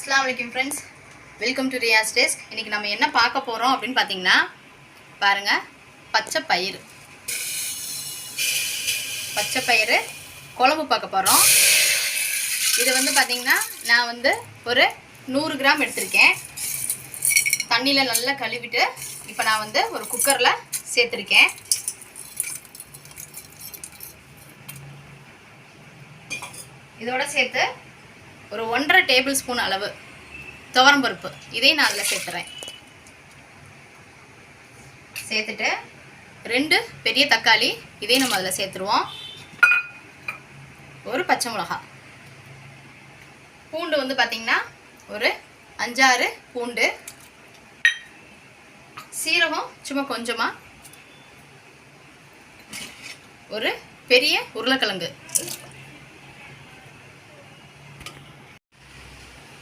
அஸ்லாம் வலைக்கம் friends welcome to Riyas days இன்றைக்கி நம்ம என்ன பார்க்க போகிறோம் அப்படின்னு பார்த்தீங்கன்னா பாருங்கள் பச்சை பயிறு பச்சை பயிறு குழம்பு பார்க்க போகிறோம் இது வந்து பார்த்திங்கன்னா நான் வந்து ஒரு நூறு கிராம் எடுத்திருக்கேன். தண்ணியில் நல்லா கழுவிட்டு இப்போ நான் வந்து ஒரு குக்கரில் சேர்த்துருக்கேன். இதோட சேர்த்து ஒரு ஒன்றரை டேபிள் ஸ்பூன் அளவு துவரம்பருப்பு. இதையும் நான் அதில் சேர்த்துறேன். சேர்த்துட்டு ரெண்டு பெரிய தக்காளி இதையும் நம்ம அதில் சேர்த்துருவோம். ஒரு பச்சை மிளகா. பூண்டு வந்து பார்த்திங்கன்னா ஒரு அஞ்சாறு பூண்டு. சீரகம் சும்மா கொஞ்சமாக ஒரு பெரிய உருளைக்கிழங்கு.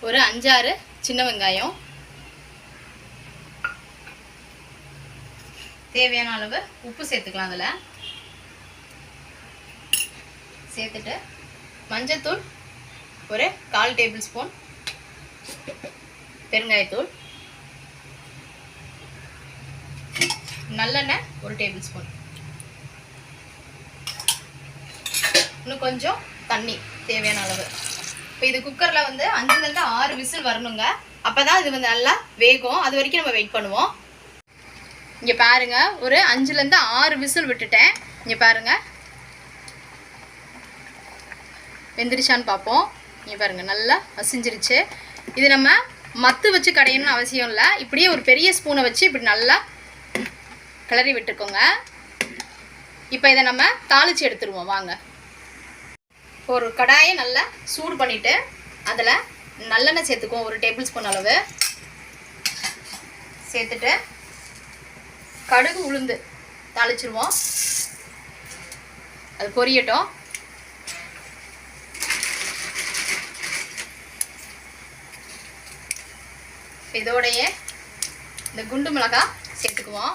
ஒரு அஞ்சாறு சின்ன வெங்காயம். தேவையான அளவு உப்பு சேர்த்துக்கலாம் அதில். சேர்த்துட்டு மஞ்சத்தூள் ஒரு கால் டேபிள் ஸ்பூன். பெருங்காயத்தூள். நல்லெண்ணெய் ஒரு டேபிள் ஸ்பூன். இன்னும் கொஞ்சம் தண்ணி தேவையான அளவு. இப்போ இது குக்கரில் வந்து அஞ்சுலேருந்து ஆறு விசில் வரணுங்க. அப்போ தான் இது வந்து நல்லா வேகும். அது வரைக்கும் நம்ம வெயிட் பண்ணுவோம். இங்கே பாருங்கள் ஒரு அஞ்சுலேருந்து ஆறு விசில் விட்டுட்டேன். இங்கே பாருங்க. வெந்திரிச்சான்னு பார்ப்போம். இங்கே பாருங்கள் நல்லா வசிஞ்சிருச்சு இது நம்ம மத்து வச்சு கடையணும்னு அவசியம் இல்லை. இப்படியே ஒரு பெரிய ஸ்பூனை வச்சு இப்படி நல்லா கிளறி விட்டுக்கோங்க. இப்போ இதை நம்ம தாளித்து எடுத்துருவோம். வாங்க. ஒரு கடாயை நல்லா சூடு பண்ணிவிட்டு அதில் நல்லெண்ணெய் சேர்த்துக்குவோம். ஒரு டேபிள் ஸ்பூன் அளவு. சேர்த்துட்டு கடுகு உளுந்து தாளிச்சிருவோம். அது பொரியட்டும். இதோடைய இந்த குண்டு மிளகாய் சேர்த்துக்குவோம்.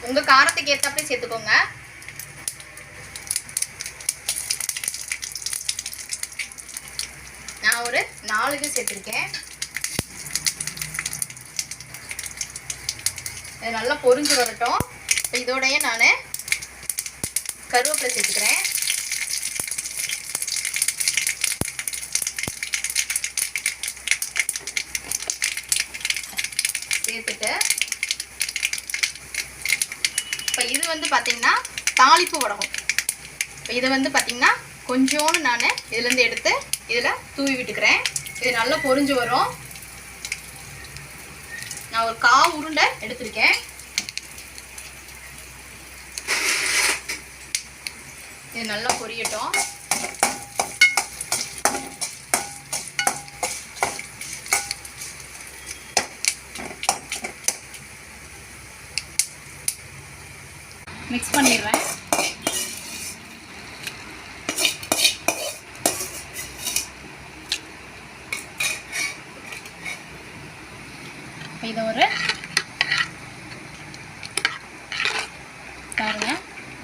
உங்கள் காரத்துக்கு ஏற்றாப்புல சேர்த்துக்கோங்க. நான் ஒரு நாலு இது சேர்த்துருக்கேன். இது நல்லா பொறிஞ்சு வரட்டும். இப்போ இதோடய நான் கருவேப்பிலை சேர்த்துக்கிறேன். சேர்த்துட்டு இப்போ இது வந்து பார்த்திங்கன்னா தாளிப்பு உடகம் இப்போ இது வந்து பார்த்திங்கன்னா கொஞ்சோன்னு நான் இதுலேருந்து எடுத்து இதில் தூவி விட்டுக்கிறேன். இது நல்லா பொரிஞ்சு வரும். நான் ஒரு கா உருண்டை எடுத்திருக்கேன். இது நல்லா பொரியட்டும். மிக்ஸ் பண்ணிடுறேன். இதை ஒரு பாருங்க.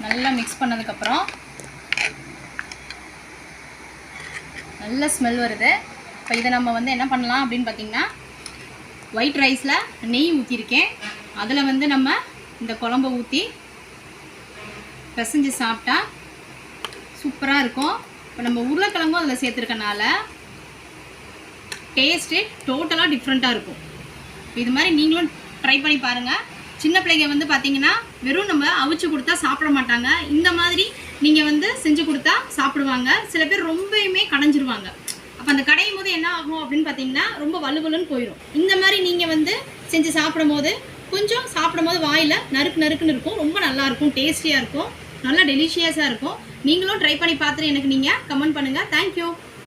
நல்லா மிக்ஸ் பண்ணதுக்கப்புறம் நல்ல ஸ்மெல் வருது. இப்போ இதை நம்ம வந்து என்ன பண்ணலாம் அப்படின்னு பார்த்தீங்கன்னா ஒயிட் ரைஸில் நெய் ஊற்றிருக்கேன் அதில் வந்து நம்ம இந்த குழம்ப ஊற்றி பிசைஞ்சு சாப்பிட்டா சூப்பராக இருக்கும். இப்போ நம்ம உருளைக்கிழங்கும் அதில் சேர்த்துருக்கனால டேஸ்ட்டு டோட்டலாக டிஃப்ரெண்ட்டாக இருக்கும். இது மாதிரி நீங்களும் ட்ரை பண்ணி பாருங்கள் சின்ன பிள்ளைங்க வந்து பார்த்தீங்கன்னா வெறும் நம்ம அவிச்சு கொடுத்தா சாப்பிட மாட்டாங்க. இந்த மாதிரி நீங்கள் வந்து செஞ்சு கொடுத்தா சாப்பிடுவாங்க. சில பேர் ரொம்பவுமே கடைஞ்சிருவாங்க. அப்போ அந்த கடையும் போது என்ன ஆகும் அப்படின்னு பார்த்தீங்கன்னா ரொம்ப வலுவலுன்னு போயிடும் இந்த மாதிரி நீங்கள் வந்து செஞ்சு சாப்பிடும் போது கொஞ்சம் சாப்பிடும் போது வாயில் நறுக்கு நறுக்குன்னு இருக்கும். ரொம்ப நல்லாயிருக்கும் டேஸ்டியாக இருக்கும். நல்லா டெலிஷியஸாக இருக்கும். நீங்களும் ட்ரை பண்ணி பார்த்துட்டு எனக்கு நீங்கள் கமெண்ட் பண்ணுங்கள் தேங்க்யூ